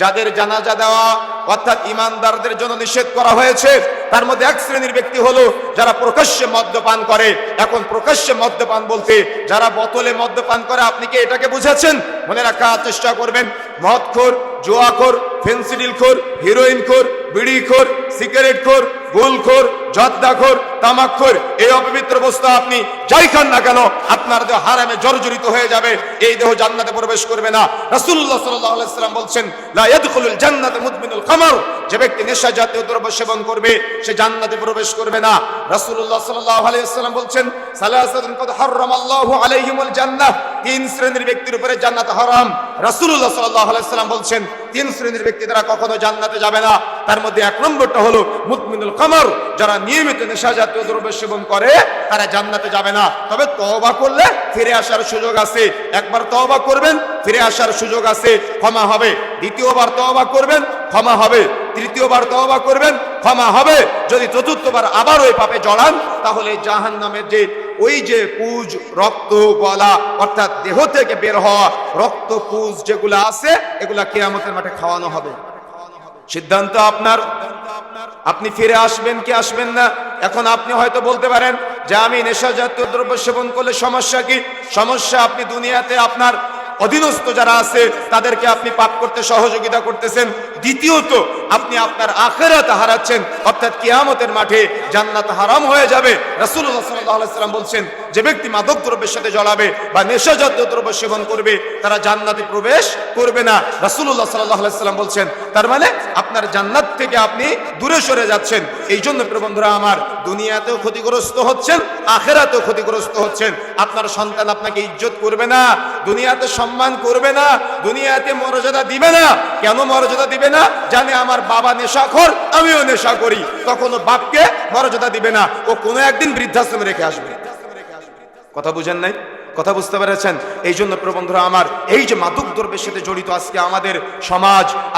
যাদের জানাজা দেওয়া, অর্থাৎ ইমানদারদের জন্য নিষেধ করা হয়েছে, তার মধ্যে এক শ্রেণির ব্যক্তি হলো যারা প্রকাশ্যে মদ্যপান করে। এখন প্রকাশ্যে মদ্যপান বলতে যারা বোতলে মদ্যপান করে, আপনি কি এটাকে বুঝাচ্ছেন মনে রাখার চেষ্টা করবেন। মদখোর, জোয়াখোর, ফেন্সিডিলখোর, হিরোইনখোর, বিড়িখোর, সিগারেটখোর গোলখোর জর্দাখোর তামাকখোর, এই অপবিত্র বস্তু আপনি যাই খান না কেন, আপনার দেহ হারামে জর্জরিত হয়ে যাবে, এই দেহ জান্নাতে প্রবেশ করবে না। রাসূলুল্লাহ সাল্লাল্লাহু আলাইহি সাল্লাম বলছেন, লা ইয়াদখুলুল জান্নাতে মুদমিনুল খামর। যে ব্যক্তি নেশা জাতীয় দ্রব্য সেবন করবে, সে জান্নাতে প্রবেশ করবে না। রাসূলুল্লাহ সাল্লাল্লাহু আলাইহি সাল্লাম বলছেন, সালাসাতুন কদ হারামাল্লাহু আলাইহিমুল জান্নাহ। তিন শ্রেণির ব্যক্তির উপরে জান্নাত হারাম। রাসূলুল্লাহ সাল্লাল্লাহু আলাইহি সাল্লাম বলছেন, তিন শ্রেণির ব্যক্তি তারা কখনো জান্নাতে যাবে না। তার মধ্যে এক নম্বরটা হলো মুদমিনুল খামর যারা নিয়মিত নেশা জাতীয় দ্রব্য সেবন করে, তারা জান্নাতে যাবে না। তবে তওবা করলে ফিরে আসার সুযোগ আছে। একবার তওবা করবেন, ফিরে আসার সুযোগ আছে, ক্ষমা হবে। দ্বিতীয়বার তওবা করবেন, ক্ষমা হবে। তৃতীয়বার তওবা করবেন, ক্ষমা হবে। যদি চতুর্থবার আবার ওই পাপে জড়ান, তাহলে জাহান নামের যে ওই যে পুজ, রক্ত, গলা, অর্থাৎ দেহ থেকে বের হওয়া রক্ত পুজ যেগুলো আছে, এগুলা কেয়ামতের মাঠে খাওয়ানো হবে। সিদ্ধান্ত আপনার। আপনি ফিরে আসবেন কি আসবেন না? এখন আপনি হয়তো বলতে পারেন যে আমি নেশা জাতীয় দ্রব্য সেবন করলে সমস্যা কি? সমস্যা আপনি দুনিয়াতে আপনার অধীনস্থ যারা আছে, তাদেরকে আপনি পাপ করতে সহযোগিতা করতেছেন। দ্বিতীয়ত, আপনি আপনার আখেরাত হারাচ্ছেন। অর্থাৎ কিয়ামতের মাঠে জান্নাত হারাম হয়ে যাবে। আলাইহি সাল্লাম বলছেন, যে ব্যক্তি মাদক দ্রব্যের সাথে জড়াবে বা নেশা জাতীয় দ্রব্য সেবন করবে, তারা জান্নাতে প্রবেশ করবে না। আলাইহি সাল্লাম বলছেন, তার মানে আপনার জান্নাত থেকে আপনি দূরে সরে যাচ্ছেন। এই জন্য প্রিয় বন্ধুরা আমার, দুনিয়াতেও ক্ষতিগ্রস্ত হচ্ছেন, আখেরাতেও ক্ষতিগ্রস্ত হচ্ছেন। আপনার সন্তান আপনাকে ইজ্জত করবে না, দুনিয়াতে সম্মান করবে না, দুনিয়াতে মর্যাদা দিবে না। কেন মর্যাদা দিবে? না, জানে আমার বাবা নেশাখর আমিও নেশা করি। কখনো বাপকে মর্যাদা দিবে না, ও কোনো একদিন বৃদ্ধাশ্রমে রেখে আসবে। কথা বুঝেন নাই? কথা বুঝতে পেরেছেন? এই জন্য প্রবন্ধরা আমার, এই যে মাদক দ্রব্যের সাথে জড়িত আজকে আমাদের সমাজ